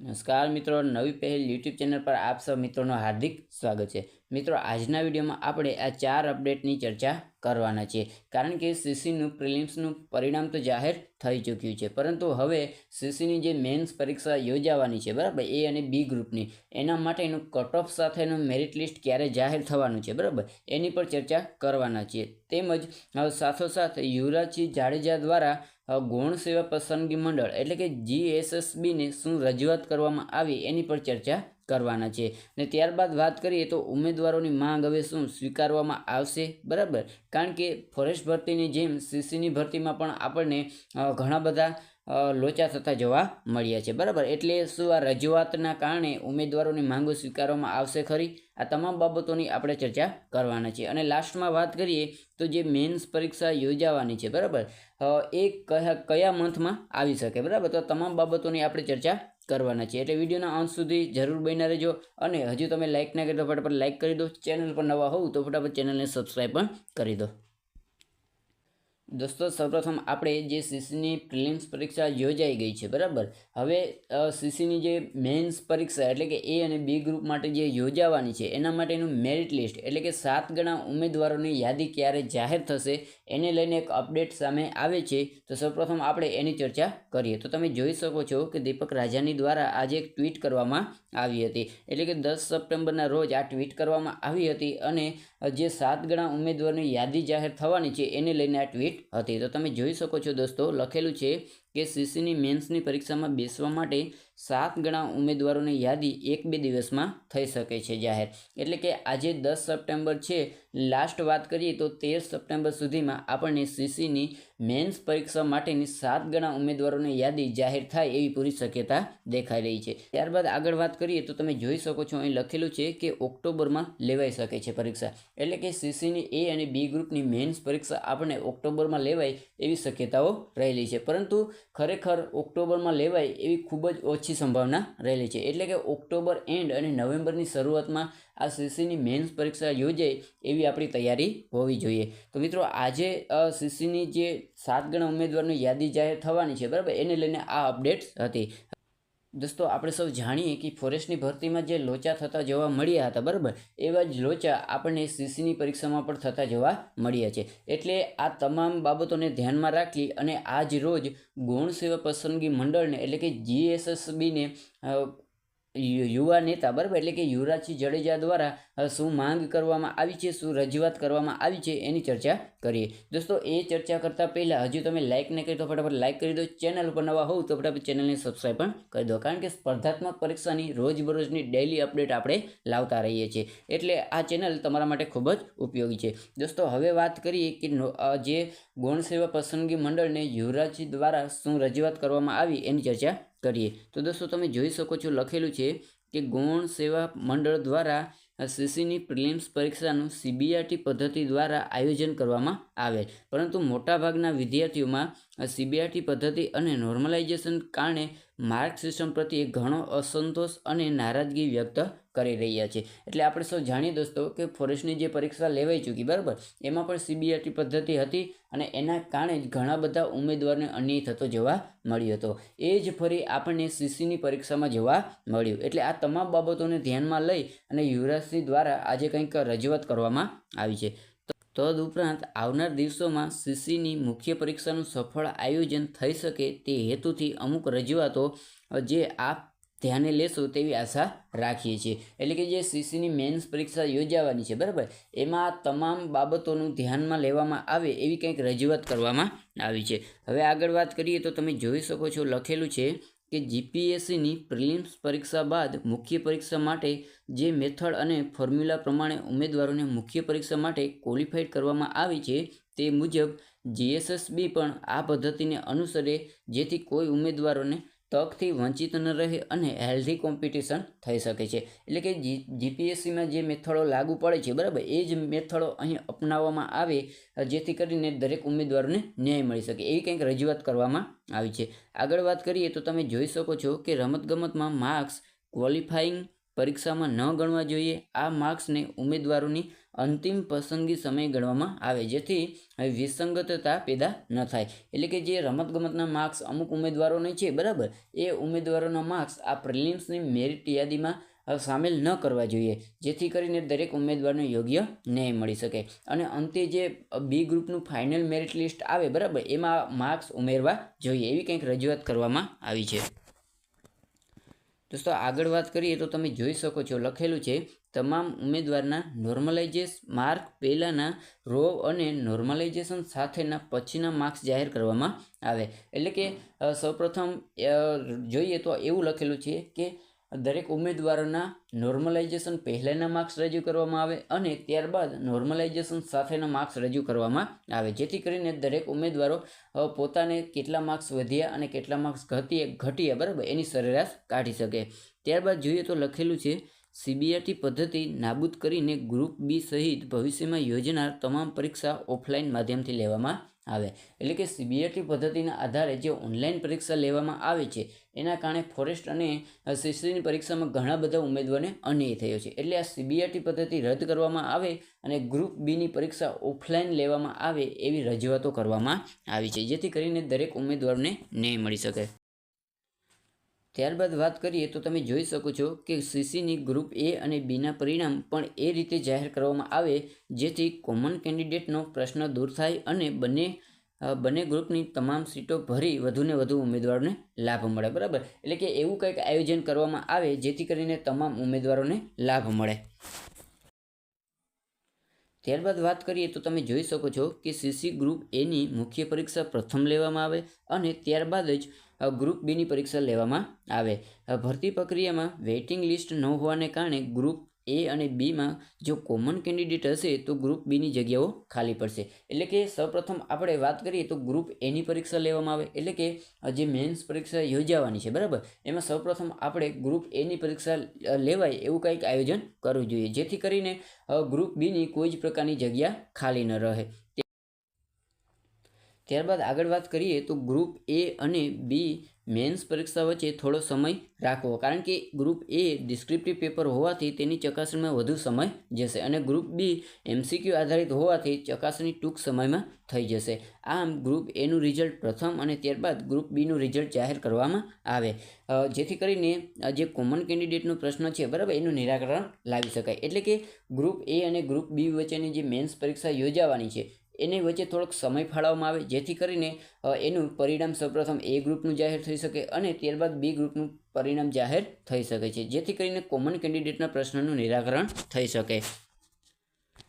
નમસ્કાર મિત્રો નવી પહેલ યુટ્યુબ ચેનલ પર આપ સૌ મિત્રોનું હાર્દિક સ્વાગત છે. મિત્રો, આજના વિડીયોમાં આપણે આ ચાર અપડેટની ચર્ચા કરવાના છીએ. કારણ કે સીસીનું પ્રિલિમ્સનું પરિણામ તો જાહેર થઈ ચૂક્યું છે. પરંતુ હવે સીસીની જે મેન્સ પરીક્ષા યોજાવાની છે, બરાબર? એ અને બી ગ્રુપની એના માટેનું કટ ઓફ સાથેનું મેરિટ લિસ્ટ ક્યારે જાહેર થવાનું છે, બરાબર? એની પર ચર્ચા કરવાના છીએ. તેમજ સાથોસાથ યુવરાજસિંહ જાડેજા દ્વારા ગૌણ સેવા પસંદગી મંડળ એટલે કે જીએસએસબીને શું રજૂઆત કરવામાં આવી એની પર ચર્ચા કરવાના છે. ને ત્યારબાદ વાત કરીએ તો ઉમેદવારોની માંગ હવે શું સ્વીકારવામાં આવશે? બરાબર? કારણ કે ફોરેસ્ટ ભરતીની જેમ સીસીની ભરતીમાં પણ આપણને ઘણા બધા લોચા થતા જોવા મળ્યા છે. બરાબર? એટલે શું આ રજૂઆતના કારણે ઉમેદવારોની માંગો સ્વીકારવામાં આવશે ખરી? આ તમામ બાબતોની આપણે ચર્ચા કરવાના છે. અને લાસ્ટમાં વાત કરીએ તો જે મેન્સ પરીક્ષા યોજાવાની છે. બરાબર? એ કયા કયા મંથમાં આવી શકે? બરાબર? તો તમામ બાબતોની આપણે ચર્ચા કરવાના છે. એટલે વિડીયોના અંત સુધી જરૂર બન્યા રહેજો અને હજુ તમે લાઇક ના કરી તો ફટાફટ લાઇક કરી દો. ચેનલ પર નવા હોવ તો ફટાફટ ચેનલને સબસ્ક્રાઈબ પણ કરી દો. દોસ્તો, સૌપ્રથમ આપણે જે સીસીની પ્રિલિમ્સ પરીક્ષા યોજાઈ ગઈ છે, બરાબર? હવે સીસીની જે મેન્સ પરીક્ષા એટલે કે એ અને બી ગ્રુપ માટે જે યોજાવાની છે, એના માટેનું મેરિટ લિસ્ટ એટલે કે સાત ગણા ઉમેદવારોની યાદી ક્યારે જાહેર થશે, એને લઈને એક અપડેટ સામે આવે છે. તો સૌપ્રથમ આપણે એની ચર્ચા કરીએ. તો તમે જોઈ શકો છો કે દીપક રાજાની દ્વારા આજે એક ટ્વીટ કરવામાં આવી હતી. એટલે કે દસ સપ્ટેમ્બરના રોજ આ ટ્વીટ કરવામાં આવી હતી અને જે સાત ગણા ઉમેદવારની યાદી જાહેર થવાની છે, એને લઈને આ ટ્વીટ હતી. તો તમે જોઈ શકો છો દોસ્તો લખેલું છે કે સીસીની મેન્સની પરીક્ષામાં બેસવા માટે સાત ગણા ઉમેદવારોની યાદી એક બે દિવસમાં થઈ શકે છે જાહેર. એટલે કે આજે દસ સપ્ટેમ્બર છે, લાસ્ટ વાત કરીએ તો તેર સપ્ટેમ્બર સુધીમાં આપણને સીસીની મેન્સ પરીક્ષા માટેની સાત ગણા ઉમેદવારોની યાદી જાહેર થાય એવી પૂરી શક્યતા દેખાઈ રહી છે. ત્યારબાદ આગળ વાત કરીએ તો તમે જોઈ શકો છો અહીં લખેલું છે કે ઓક્ટોબરમાં લેવાઈ શકે છે પરીક્ષા. એટલે કે સીસીની એ અને બી ગ્રુપની મેન્સ પરીક્ષા આપણને ઓક્ટોબરમાં લેવાય એવી શક્યતાઓ રહેલી છે. પરંતુ ખરેખર ઓક્ટોબરમાં લેવાય એવી ખૂબ જ ઓછી સંભાવના રહેલી છે. એટલે કે ઓક્ટોબર એન્ડ અને નવેમ્બરની શરૂઆતમાં આ સીસીની મેન્સ પરીક્ષા યોજાય એવી આપણી તૈયારી હોવી જોઈએ. તો મિત્રો, આજે સીસીની જે સાત ગણા ઉમેદવારની યાદી જાહેર થવાની છે, બરાબર? એને લઈને આ અપડેટ્સ હતી. દોસ્તો, આપણે સૌ જાણીએ કે ફોરેસ્ટની ભરતીમાં જે લોચા થતા જોવા મળ્યા હતા, બરાબર? એવા જ લોચા આપણને સીસીની પરીક્ષામાં પણ થતા જોવા મળ્યા છે. એટલે આ તમામ બાબતોને ધ્યાનમાં રાખી અને આજ રોજ ગૌણ સેવા પસંદગી મંડળને, એટલે કે જીએસએસબીને યુવા નેતા, બરાબર? એટલે કે યુવરાજસિંહ જડેજા દ્વારા શું માંગ કરવામાં આવી છે? શું રજૂઆત કરવામાં આવી છે? એની ચર્ચા કરીએ. દોસ્તો, એ ચર્ચા કરતાં પહેલાં હજુ તમે લાઇક નહીં કરી તો ફટાફટ લાઇક કરી દો. ચેનલ ઉપર નવા હોવ તો ફટાફટ ચેનલને સબસ્ક્રાઈબ પણ કરી દો. કારણ કે સ્પર્ધાત્મક પરીક્ષાની રોજબરોજની ડેઇલી અપડેટ આપણે લાવતા રહીએ છીએ. એટલે આ ચેનલ તમારા માટે ખૂબ જ ઉપયોગી છે. દોસ્તો, હવે વાત કરીએ કે જે ગૌણ સેવા પસંદગી મંડળને યુવરાજજી દ્વારા શું રજૂઆત કરવામાં આવી એની ચર્ચા કરીએ. તો દોસ્તો, તમે જોઈ શકો છો લખેલું છે કે ગૌણ સેવા મંડળ દ્વારા સીસીની પ્રિલિમ્સ પરીક્ષાનું સીબીઆરટી પદ્ધતિ દ્વારા આયોજન કરવામાં આવે પરંતુ મોટાભાગના વિદ્યાર્થીઓમાં સીબીઆરટી પદ્ધતિ અને નોર્મલાઇઝેશન કારણે માર્ક સિસ્ટમ પ્રત્યે ઘણો અસંતોષ અને નારાજગી વ્યક્ત કરી રહ્યા છે. એટલે આપણે સૌ જાણીએ દોસ્તો કે ફોરેસ્ટની જે પરીક્ષા લેવાઈ ચૂકી, બરાબર? એમાં પણ સીબીઆરટી પદ્ધતિ હતી અને એના કારણે જ ઘણા બધા ઉમેદવારને અન્યાય થતો જોવા મળ્યો હતો. એ જ ફરી આપણને સીસીની પરીક્ષામાં જોવા મળ્યું. એટલે આ તમામ બાબતોને ધ્યાનમાં લઈ અને યુવરાજસિંહ દ્વારા આજે કંઈક રજૂઆત કરવામાં આવી છે. તદઉપરાંત આવનાર દિવસોમાં સીસીની મુખ્ય પરીક્ષાનું સફળ આયોજન થઈ શકે તે હેતુથી અમુક રજૂઆતો જે આપ ધ્યાને લેશો તેવી આશા રાખીએ છીએ. એટલે કે જે સીસીની મેન્સ પરીક્ષા યોજાવાની છે, બરાબર? એમાં તમામ બાબતોનું ધ્યાનમાં લેવામાં આવે એવી કંઈક રજૂઆત કરવામાં આવી છે. હવે આગળ વાત કરીએ તો તમે જોઈ શકો છો લખેલું છે કે જીપીએસસીની પ્રિલિમ્સ પરીક્ષા બાદ મુખ્ય પરીક્ષા માટે જે મેથડ અને ફોર્મ્યુલા પ્રમાણે ઉમેદવારોને મુખ્ય પરીક્ષા માટે ક્વોલિફાઈડ કરવામાં આવી છે તે મુજબ જીએસએસબી પણ આ પદ્ધતિને અનુસરે જેથી કોઈ ઉમેદવારોને તકથી વંચિત ન રહે અને હેલ્ધી કોમ્પિટિશન થઈ શકે છે. એટલે કે જી જીપીએસસીમાં જે મેથડો લાગુ પડે છે, બરાબર, એ જ મેથડો અહીં અપનાવવામાં આવે, જેથી કરીને દરેક ઉમેદવારોને ન્યાય મળી શકે, એવી કંઈક રજૂઆત કરવામાં આવી છે. આગળ વાત કરીએ તો તમે જોઈ શકો છો કે રમતગમતમાં માર્ક્સ ક્વોલિફાઈંગ પરીક્ષામાં ન ગણવા જોઈએ. આ માર્ક્સને ઉમેદવારોની અંતિમ પસંદગી સમય ગણવામાં આવે, જેથી વિસંગતતા પેદા ન થાય. એટલે કે જે રમતગમતના માર્ક્સ અમુક ઉમેદવારોને છે, બરાબર? એ ઉમેદવારોના માર્ક્સ આ પ્રિલિમ્સની મેરિટ યાદીમાં સામેલ ન કરવા જોઈએ. જેથી કરીને દરેક ઉમેદવારને યોગ્ય ન્યાય મળી શકે. અને અંતે જે બી ગ્રુપનું ફાઇનલ મેરિટ લિસ્ટ આવે, બરાબર? એમાં માર્ક્સ ઉમેરવા જોઈએ, એવી કંઈક રજૂઆત કરવામાં આવી છે. દોસ્તો, આગળ વાત કરીએ તો તમે જોઈ શકો છો, લખેલું છે, તમામ ઉમેદવારના નોર્મલાઇઝેસ માર્ક પહેલાંના રો અને નોર્મલાઇઝેશન સાથેના પછીના માર્ક્સ જાહેર કરવામાં આવે. એટલે કે સૌપ્રથમ જોઈએ તો એવું લખેલું છે કે દરેક ઉમેદવારોના નોર્મલાઇઝેશન પહેલાંના માર્ક્સ રજૂ કરવામાં આવે અને ત્યારબાદ નોર્મલાઇઝેશન સાથેના માર્ક્સ રજૂ કરવામાં આવે. જેથી કરીને દરેક ઉમેદવારો પોતાને કેટલા માર્ક્સ વધ્યા અને કેટલા માર્ક્સ ઘટ્યા ઘટ્યા, બરાબર? એની સરેરાશ કાઢી શકે. ત્યારબાદ જોઈએ તો લખેલું છે સીબીઆરટી પદ્ધતિ નાબૂદ કરીને ગ્રુપ બી સહિત ભવિષ્યમાં યોજનાર તમામ પરીક્ષા ઓફલાઈન માધ્યમથી લેવામાં આવે. એટલે કે સીબીઆરટી પદ્ધતિના આધારે જે ઓનલાઈન પરીક્ષા લેવામાં આવે છે, એના કારણે ફોરેસ્ટ અને સીસીની પરીક્ષામાં ઘણા બધા ઉમેદવારને અન્યાય થયો છે. એટલે આ સીબીઆરટી પદ્ધતિ રદ કરવામાં આવે અને ગ્રુપ બીની પરીક્ષા ઓફલાઈન લેવામાં આવે એવી રજૂઆતો કરવામાં આવી છે, જેથી કરીને દરેક ઉમેદવારને ન્યાય મળી શકે. ત્યારબાદ વાત કરીએ તો તમે જોઈ શકો છો કે સીસીની ગ્રુપ એ અને બીના પરિણામ પણ એ રીતે જાહેર કરવામાં આવે, જેથી કોમન કેન્ડિડેટનો પ્રશ્ન દૂર થાય અને બંને બંને ગ્રુપની તમામ સીટો ભરી વધુને વધુ ઉમેદવારોને લાભ મળે, બરાબર? એટલે કે એવું કંઈક આયોજન કરવામાં આવે, જેથી કરીને તમામ ઉમેદવારોને લાભ મળે. ત્યારબાદ વાત કરીએ તો તમે જોઈ શકો છો કે સીસી ગ્રુપ એની મુખ્ય પરીક્ષા પ્રથમ લેવામાં આવે અને ત્યારબાદ જ ગ્રુપ બીની પરીક્ષા લેવામાં આવે. ભરતી પ્રક્રિયામાં વેઇટિંગ લિસ્ટ ન હોવાને કારણે ગ્રુપ એ અને બીમાં જો કોમન કેન્ડિડેટ હશે તો ગ્રુપ બીની જગ્યાઓ ખાલી પડશે. એટલે કે સૌપ્રથમ આપણે વાત કરીએ તો ગ્રુપ એની પરીક્ષા લેવામાં આવે. એટલે કે જે મેન્સ પરીક્ષા યોજાવાની છે, બરાબર? એમાં સૌપ્રથમ આપણે ગ્રુપ એની પરીક્ષા લેવાય એવું કંઈક આયોજન કરવું જોઈએ. જેથી કરીને ગ્રુપ બીની કોઈ જ પ્રકારની જગ્યા ખાલી ન રહે. ત્યારબાદ આગળ વાત કરીએ તો ગ્રુપ એ અને બી મેન્સ પરીક્ષા વચ્ચે થોડો સમય રાખવો. કારણ કે ગ્રુપ એ ડિસ્ક્રિપ્ટિવ પેપર હોવાથી તેની ચકાસણીમાં વધુ સમય જશે અને ગ્રુપ બી એમસીક્યુ આધારિત હોવાથી ચકાસણી ટૂંક સમયમાં થઈ જશે. આમ ગ્રુપ એનું રિઝલ્ટ પ્રથમ અને ત્યારબાદ ગ્રુપ બીનું રિઝલ્ટ જાહેર કરવામાં આવે. જેથી કરીને જે કોમન કેન્ડિડેટનો પ્રશ્ન છે, બરાબર, એનું નિરાકરણ લાવી શકાય. એટલે કે ગ્રુપ એ અને ગ્રુપ બી વચ્ચેની જે મેન્સ પરીક્ષા યોજાવાની છે એની વચ્ચે થોડોક સમય ફાળવવામાં આવે, જેથી કરીને એનું પરિણામ સૌપ્રથમ એ ગ્રુપનું જાહેર થઈ શકે અને ત્યારબાદ બી ગ્રુપનું પરિણામ જાહેર થઈ શકે છે, જેથી કરીને કોમન કેન્ડિડેટના પ્રશ્નનું નિરાકરણ થઈ શકે.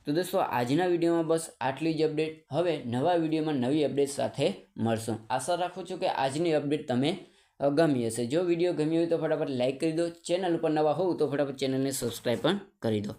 તો દોસ્તો, આજના વિડીયોમાં બસ આટલી જ અપડેટ. હવે નવા વિડીયોમાં નવી અપડેટ સાથે મળશું. આશા રાખું છું કે આજની અપડેટ તમે ગમી હશે. જો વીડિયો ગમ્યો હોય તો ફટાફટ લાઇક કરી દો. ચેનલ ઉપર નવા હોવ તો ફટાફટ ચેનલને સબસ્ક્રાઈબ પણ કરી દો.